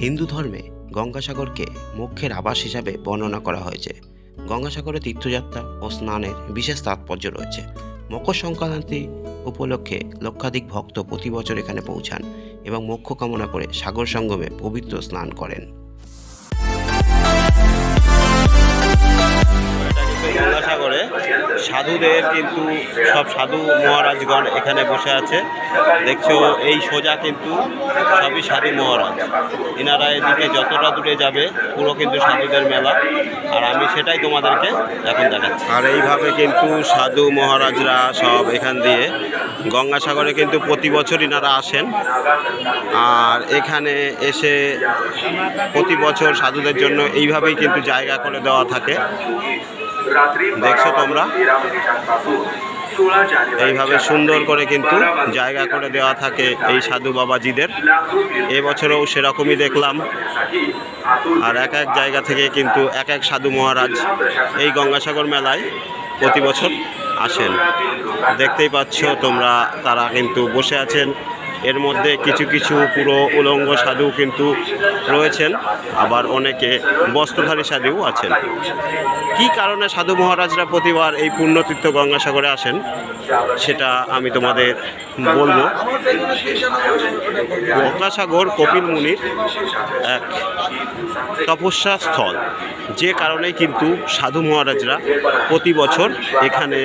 হিন্দু ধর্মে গঙ্গাসাগরকে মোক্ষের আবাস হিসাবে বর্ণনা করা হয়েছে। গঙ্গাসাগরে তীর্থযাত্রা ও স্নানের বিশেষ তাৎপর্য রয়েছে। মকর সংক্রান্তি উপলক্ষে লক্ষাধিক ভক্ত প্রতি বছর এখানে পৌঁছান এবং মোক্ষ কামনা করে সাগর সঙ্গমে পবিত্র স্নান করেন। সাধুদের কিন্তু সব সাধু মহারাজগণ এখানে বসে আছে। দেখছ, এই সোজা কিন্তু সবই সাধু মহারাজ। এনারা এদিকে যতটা দূরে যাবে, পুরো কিন্তু সাধুদের মেলা। আর আমি সেটাই তোমাদেরকে এখন দেখাচ্ছি। আর এইভাবে কিন্তু সাধু মহারাজরা সব এখান দিয়ে গঙ্গাসাগরে কিন্তু প্রতি বছর ইনারা আসেন। আর এখানে এসে প্রতি বছর সাধুদের জন্য এইভাবেই কিন্তু জায়গা করে দেওয়া থাকে। দেখছ তোমরা? এইভাবে সুন্দর করে কিন্তু জায়গা করে দেওয়া থাকে এই সাধু বাবাজিদের। এবছরেও সেরকমই দেখলাম। আর এক এক জায়গা থেকে কিন্তু এক এক সাধু মহারাজ এই গঙ্গাসাগর মেলায় প্রতি বছর আসেন। দেখতেই পাচ্ছ তোমরা তারা কিন্তু বসে আছেন। এর মধ্যে কিছু কিছু পুরো উলঙ্গ সাধু কিন্তু রয়েছেন, আবার অনেকে বস্ত্রধারী সাধুও আছেন। কি কারণে সাধু মহারাজরা প্রতিবার এই পুণ্যতীর্থ গঙ্গাসাগরে আসেন, সেটা আমি তোমাদের বলব। গঙ্গাসাগর কপিল মুনির এক তপস্যা স্থল, যে কারণে কিন্তু সাধু মহারাজরা প্রতি বছর এখানে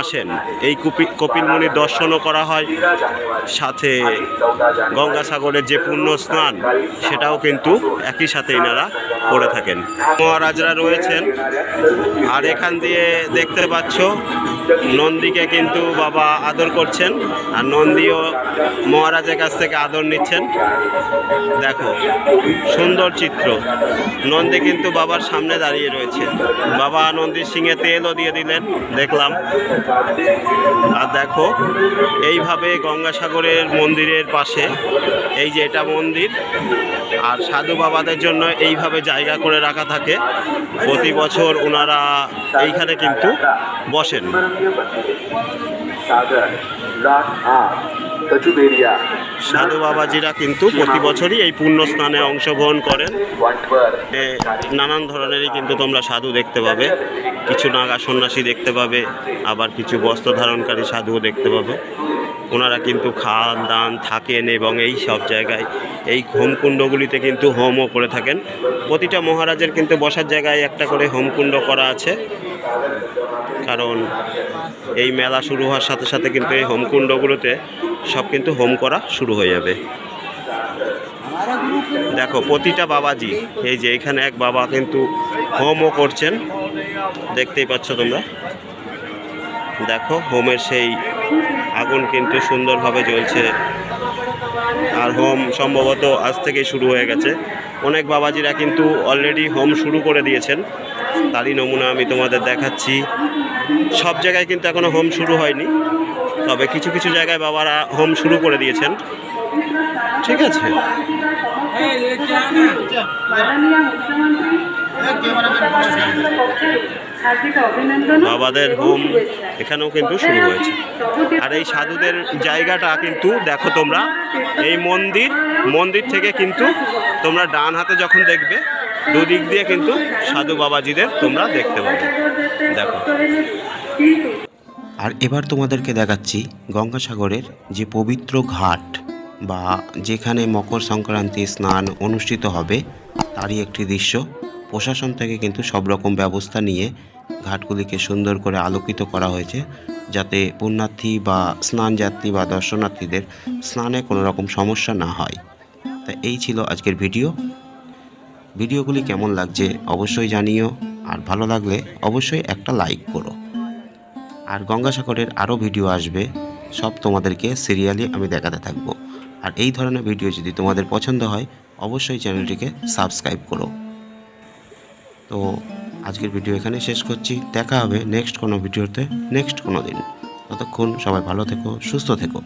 আসেন। এই কপি, কপিল মুনির দর্শনও করা হয়, সাথে গঙ্গাসাগরের যে পুণ্য স্নান, সেটাও কিন্তু একই সাথে এনারা করে থাকেন। মহারাজরা রয়েছেন। আর এখান দিয়ে দেখতে পাচ্ছ নন্দীকে কিন্তু বাবা আদর করছেন আর নন্দীও মহারাজের কাছ থেকে আদর নিচ্ছেন। দেখো, সুন্দর চিত্র। নন্দী কিন্তু বাবার সামনে দাঁড়িয়ে রয়েছে। বাবা নন্দীর সিংহে তেলও দিয়ে দিলেন, দেখলাম। আর দেখো, এইভাবে গঙ্গাসাগরের মন্দিরের পাশে, এই যে এটা মন্দির আর সাধু বাবাদের জন্য এইভাবে জায়গা করে রাখা থাকে। প্রতি বছর ওনারা এইখানে কিন্তু বসেন। সাধু বাবাজিরা কিন্তু প্রতি বছরই এই পুণ্য স্নানে অংশগ্রহণ করেন। নানান ধরনেরই কিন্তু তোমরা সাধু দেখতে পাবে। কিছু নাগা সন্ন্যাসী দেখতে পাবে, আবার কিছু বস্ত্র ধারণকারী সাধুও দেখতে পাবে। ওনারা কিন্তু খান দান থাকেন এবং এই সব জায়গায়, এই হোমকুণ্ডগুলিতে কিন্তু হোমও করে থাকেন। প্রতিটা মহারাজের কিন্তু বসার জায়গায় একটা করে হোমকুণ্ড করা আছে। কারণ এই মেলা শুরু হওয়ার সাথে সাথে কিন্তু এই হোমকুণ্ডগুলোতে সব কিন্তু হোম করা শুরু হয়ে যাবে। দেখো, প্রতিটা বাবাজি, এই যে এখানে এক বাবা কিন্তু হোমও করছেন। দেখতেই পাচ্ছ তোমরা? দেখো, হোমের সেই আগুন কিন্তু সুন্দরভাবে জ্বলছে। আর হোম সম্ভবত আজ থেকেই শুরু হয়ে গেছে। অনেক বাবাজিরা কিন্তু অলরেডি হোম শুরু করে দিয়েছেন। তারই নমুনা আমি তোমাদের দেখাচ্ছি। সব জায়গায় কিন্তু এখনও হোম শুরু হয়নি। তবে কিছু কিছু জায়গায় বাবারা হোম শুরু করে দিয়েছেন। ঠিক আছে? বাবাদের হোম এখানেও কিন্তু শুরু হয়েছে। আর এই সাধুদের জায়গাটা কিন্তু দেখো তোমরা, এই মন্দির মন্দির থেকে কিন্তু তোমরা ডান হাতে যখন দেখবে, দুদিক দিয়ে কিন্তু সাধু বাবাজিদের তোমরা দেখতে পাবে। দেখো। আর এবার তোমাদেরকে দেখাচ্ছি গঙ্গাসাগরের যে পবিত্র ঘাট বা যেখানে মকর সংক্রান্তি স্নান অনুষ্ঠিত হবে, তারই একটি দৃশ্য। প্রশাসন থেকে কিন্তু সব রকম ব্যবস্থা নিয়ে ঘাটগুলিকে সুন্দর করে আলোকিত করা হয়েছে। যাতে পুণ্যার্থী বা স্নান যাত্রী বা দর্শনার্থীদের স্নানে কোনো রকম সমস্যা না হয়। তা এই ছিল আজকের ভিডিও। ভিডিওগুলি কেমন লাগছে অবশ্যই জানিও, আর ভালো লাগলে অবশ্যই একটা লাইক করো। আর গঙ্গাসাগরের আরও ভিডিও আসবে, সব তোমাদেরকে সিরিয়ালি আমি দেখাতে থাকব। আর এই ধরনের ভিডিও যদি তোমাদের পছন্দ হয়, অবশ্যই চ্যানেলটিকে সাবস্ক্রাইব করো। তো আজকের ভিডিও এখানে শেষ করছি। দেখা হবে নেক্সট কোনো ভিডিওতে নেক্সট কোনো দিন। ততক্ষণ সবাই ভালো থেকো, সুস্থ থেকো।